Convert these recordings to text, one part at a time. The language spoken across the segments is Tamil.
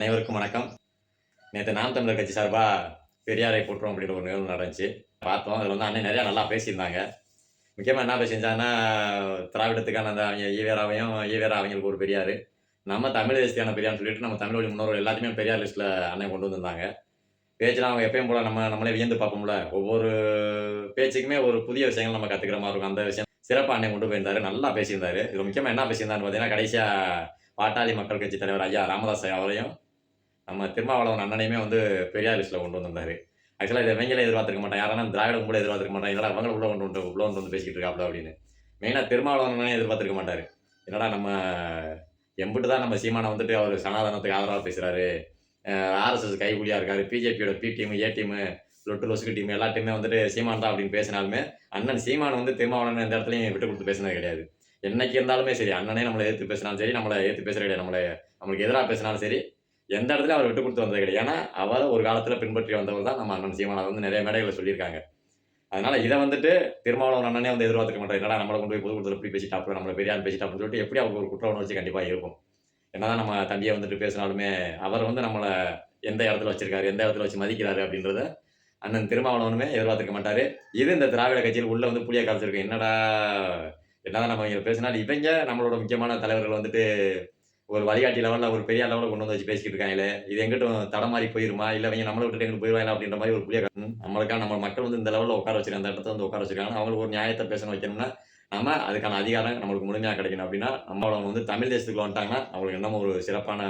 அனைவருக்கும் வணக்கம். நேற்று நாம் தமிழர் கட்சி சார்பாக பெரியாரை போட்டுரும் அப்படின்ற ஒரு நிகழ்வு நடந்துச்சு. பார்த்தோம். அதில் வந்து அண்ணன் நிறையா நல்லா பேசியிருந்தாங்க. முக்கியமாக என்ன பேசியிருந்தாங்கன்னா திராவிடத்துக்கான அந்த அவங்க ஈவேராவையும் ஈவேரா அவங்களுக்கு ஒரு பெரியார். நம்ம தமிழ் தேசியான பெரியார்னு சொல்லிட்டு நம்ம தமிழ் வழி முன்னோர்கள் எல்லாத்தையுமே பெரியார் லிஸ்ட்டில் அண்ணன் கொண்டு வந்திருந்தாங்க. பேச்சுலாம் அவங்க எப்பயும் போல நம்ம நம்மளே வியந்து பார்ப்போம்ல. ஒவ்வொரு பேச்சுக்குமே ஒரு புதிய விஷயங்கள் நம்ம கற்றுக்கிற மாதிரி இருக்கும். அந்த விஷயம் சிறப்பாக அண்ணன் கொண்டு போயிருந்தாரு. நல்லா பேசியிருந்தாரு. இது முக்கியமாக என்ன பேசியிருந்தாருன்னு பார்த்தீங்கன்னா கடைசியாக பாட்டாளி மக்கள் கட்சி தலைவர் ஐயா ராமதாஸ் அவரையும் நம்ம திருமாவளவன் அண்ணனையுமே வந்து பெரியார் லிஸ்ட்டில் கொண்டு வந்திருந்தாரு. ஆக்சுவலாக இதை இவங்களே எதிர்பார்த்துக்க மாட்டேன் யாரானா திராவிட கூட எதிர்பார்த்துக்க மாட்டேன் என்னடா அவங்கள உள்ள கொண்டு வந்து உள்ள கொண்டு வந்து பேசிக்கிட்டு இருக்காப்ல அப்படின்னு. மெயினாக திருமாவளவன் அண்ணனே மாட்டார். என்னடா நம்ம எம்பிட்டு தான் நம்ம சீமானை வந்துட்டு அவர் சனாதனத்துக்கு ஆதரவாக பேசுகிறாரு ஆர்எஸ்எஸ் கைகூலியாக இருக்காரு. பிஜேபியோட பி டீம் ஏ டீமு லொட்டு லொசுக்கு டீம் எல்லா டீமே வந்துட்டு சீமான் தான் அப்படின்னு பேசினாலுமே அண்ணன் சீமான் வந்து திருமாவளவன் எந்த இடத்துலையும் விட்டு கொடுத்து பேசினது கிடையாது. என்னைக்கு இருந்தாலுமே சரி அண்ணனே நம்மளை எதிர்த்து பேசினாலும் சரி நம்மளை எதிர்த்து பேசுகிற கிடையாது. நம்மளை நம்மளுக்கு எதிராக பேசினாலும் சரி எந்த இடத்துல அவர் விட்டு கொடுத்து வந்தது கிடையாது. ஏன்னா அவர் ஒரு காலத்தில் பின்பற்றி வந்தவர் தான் நம்ம அண்ணன் சீமான். வந்து நிறைய மேடைகளை சொல்லியிருக்காங்க. அதனால இதை வந்துட்டு திருமாவளவன் அண்ணனே வந்து எதிர்பார்த்துக்க மாட்டார். என்னடா நம்மளை கொண்டு போய் பொதுக்கூட்டத்தில் எப்படி பேசிட்டாப்புல நம்மளை பெரியார் பேசிட்டாப்புன்னு சொல்லிட்டு எப்படி அவருக்கு ஒரு குற்ற உணர்ச்சி கண்டிப்பாக இருக்கும். என்னதான் நம்ம தம்பியை வந்துட்டு பேசினாலுமே அவர் வந்து நம்மளை எந்த இடத்துல வச்சிருக்காரு எந்த இடத்துல வச்சு மதிக்கிறாரு அப்படின்றத அண்ணன் திருமாவளவனுமே எதிர்பார்த்துக்க மாட்டாரு. இது இந்த திராவிட கட்சியில் உள்ள வந்து புளிய காமிச்சிருக்கு என்னடா என்னதான் நம்ம இவங்க பேசினாலும் இவங்க நம்மளோட முக்கியமான தலைவர்கள் வந்துட்டு ஒரு வழிகாட்டி லெவலில் ஒரு பெரிய லெவலில் கொண்டு வந்து வச்சு பேசிக்கிட்டு இருக்காங்களே இது எங்கிட்டும் தடமாறி போயிருமா? இல்லை அவங்க நம்மளை விட்டுட்டு எங்கிட்டு போயிருவாங்க அப்படின்ற மாதிரி ஒரு புளிய கா- நம்மளுக்கான நம்ம மக்கள் வந்து இந்த லெவலில் உட்கார வச்சிருக்காங்க அந்த இடத்துல வந்து உட்கார வச்சிருக்காங்க அவங்களுக்கு ஒரு நியாயத்தை பேசணும் வைக்கணும்னா நம்ம அதுக்கான அதிகாரம் நம்மளுக்கு முழுமையாக கிடைக்கணும். அப்படின்னா நம்ம அவங்க வந்து தமிழ் தேசத்துக்குள்ள வந்துட்டாங்கன்னா அவங்களுக்கு இன்னமும் ஒரு சிறப்பான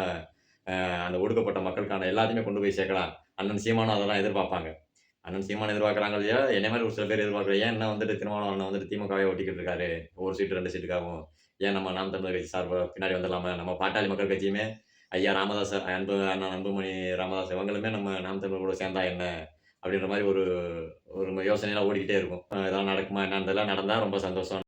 அந்த ஒடுக்கப்பட்ட மக்களுக்கான எல்லாத்தையுமே கொண்டு போய் சேர்க்கலாம். அண்ணன் சீமானம் அதெல்லாம் எதிர்பார்ப்பாங்க. அண்ணன் சீமான் எதிர்பார்க்குறாங்க இல்லையா? என்ன மாதிரி ஒரு சில பேர் எதிர்பார்க்குறேன் ஏன் என்ன வந்துட்டு திருமாவளவன் அண்ணன் வந்துட்டு திமுகவே ஒட்டிக்கிட்டு இருக்காரு. ஒரு சீட்டு ரெண்டு சீட்டுக்காகவும். ஏன் நம்ம நாம் தமிழர் கட்சி சார்பாக பின்னாடி வந்துடலாமா? நம்ம பாட்டாளி மக்கள் கட்சியுமே. ஐயா ராமதாஸ் அன்பு அண்ணா அன்புமணி ராமதாஸ் இவங்களுமே நம்ம நாம் தமிழர் கூட சேர்ந்தா என்ன? அப்படின்ற மாதிரி ஒரு ஒரு யோசனையெல்லாம் ஓடிக்கிட்டே இருக்கும். இதெல்லாம் நடக்குமா? என்னன்றதெல்லாம் நடந்தால் ரொம்ப சந்தோஷம்.